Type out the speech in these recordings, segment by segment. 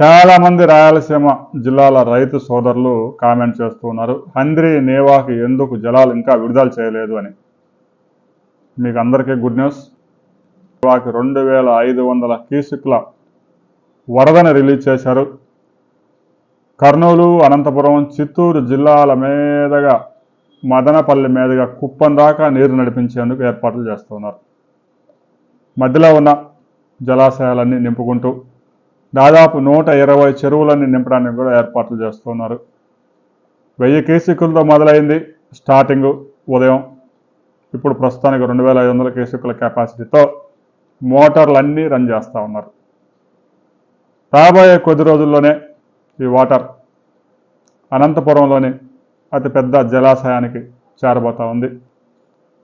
చాలామంది రాయలసీమ జిల్లాల రైతు సోదరులు కామెంట్ చేస్తూ ఉన్నారు. హంద్రి నేవాకి ఎందుకు జలాలు ఇంకా విడుదల చేయలేదు అని? మీకు అందరికీ గుడ్ న్యూస్. నేవాకి రెండు వేల ఐదు వందల కీసుకుల వరదని రిలీజ్ చేశారు. కర్నూలు అనంతపురం చిత్తూరు జిల్లాల మీదుగా మదనపల్లి మీదుగా కుప్పం దాకా నీరు నడిపించేందుకు ఏర్పాట్లు చేస్తున్నారు మధ్యలో ఉన్న జలాశయాలన్నీ నింపుకుంటూ దాదాపు నూట ఇరవై చెరువులన్నీ నింపడానికి కూడా ఏర్పాట్లు చేస్తున్నారు. వెయ్యి కేసుకులతో మొదలైంది స్టార్టింగ్ ఉదయం. ఇప్పుడు ప్రస్తుతానికి రెండు వేల ఐదు వందల కేసుకుల కెపాసిటీతో మోటార్లన్నీ రన్ చేస్తూ ఉన్నారు. రాబోయే కొద్ది రోజుల్లోనే ఈ వాటర్ అనంతపురంలోని అతిపెద్ద జలాశయానికి చేరబోతా ఉంది.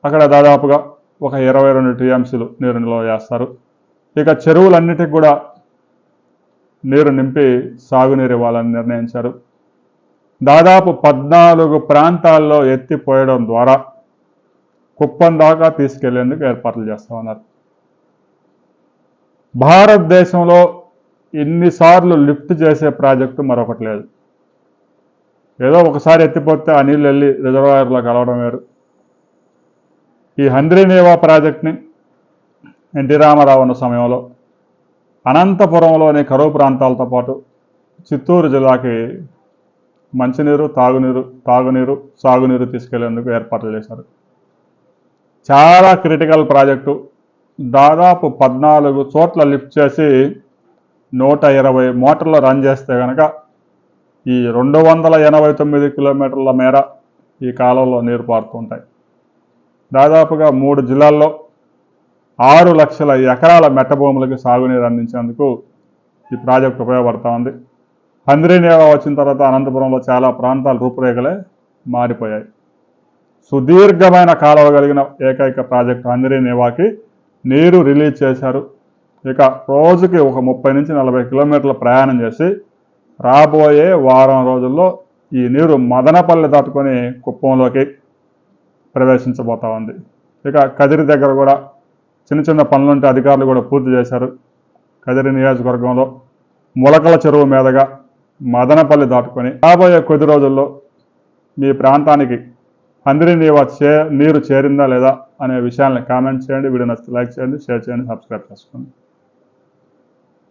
అక్కడ దాదాపుగా ఒక ఇరవై రెండు టీఎంసీలు నీరు నిల్వ చేస్తారు. ఇక చెరువులన్నిటికి కూడా నీరు నింపి సాగునీరు ఇవ్వాలని నిర్ణయించారు. దాదాపు పద్నాలుగు ప్రాంతాల్లో ఎత్తిపోయడం ద్వారా కుప్పం దాకా తీసుకెళ్ళేందుకు ఏర్పాట్లు చేస్తామన్నారు భారతదేశంలో ఇన్నిసార్లు లిఫ్ట్ చేసే ప్రాజెక్టు మరొకటి లేదు. ఏదో ఒకసారి ఎత్తిపోతే ఆ నీళ్ళు వెళ్ళి రిజర్వాయర్లో కలవడం వేరు. ఈ హంద్రీనేవా ప్రాజెక్ట్ని ఎన్టీ రామారావు ఉన్న సమయంలో అనంతపురంలోని కరువు ప్రాంతాలతో పాటు చిత్తూరు జిల్లాకి మంచినీరు తాగునీరు తాగునీరు సాగునీరు తీసుకెళ్ళేందుకు ఏర్పాట్లు చేశారు. చాలా క్రిటికల్ ప్రాజెక్టు. దాదాపు పద్నాలుగు చోట్ల లిఫ్ట్ చేసి నూట ఇరవై మోటార్లు రన్ చేస్తే కనుక ఈ రెండు వందల ఎనభై తొమ్మిది కిలోమీటర్ల మేర ఈ కాలంలో నీరు పారుతుంటాయి దాదాపుగా మూడు జిల్లాల్లో ఆరు లక్షల ఎకరాల మెట్ట భూములకి సాగునీరు అందించేందుకు ఈ ప్రాజెక్ట్ ఉపయోగపడతా ఉంది. హంద్రీనేవా వచ్చిన తర్వాత అనంతపురంలో చాలా ప్రాంతాలు రూపురేఖలే మారిపోయాయి. సుదీర్ఘమైన కాలువ కలిగిన ఏకైక ప్రాజెక్ట్ హంద్రీనేవాకి నీరు రిలీజ్ చేశారు. ఇక రోజుకి ఒక ముప్పై నుంచి నలభై కిలోమీటర్ల ప్రయాణం చేసి రాబోయే వారం రోజుల్లో ఈ నీరు మదనపల్లి దాటుకొని కుప్పంలోకి ప్రవేశించబోతా ఉంది. ఇక కదిరి దగ్గర కూడా చిన్న చిన్న పనులుంటే అధికారులు కూడా పూర్తి చేశారు. కదిరి నియోజకవర్గంలో ములకల చెరువు మీదుగా మదనపల్లి దాటుకొని రాబోయే కొద్ది రోజుల్లో మీ ప్రాంతానికి అందరి నీవా చే నీరు చేరిందా లేదా అనే విషయాన్ని కామెంట్ చేయండి. వీడియో నచ్చితే లైక్ చేయండి షేర్ చేయండి సబ్స్క్రైబ్ చేసుకోండి.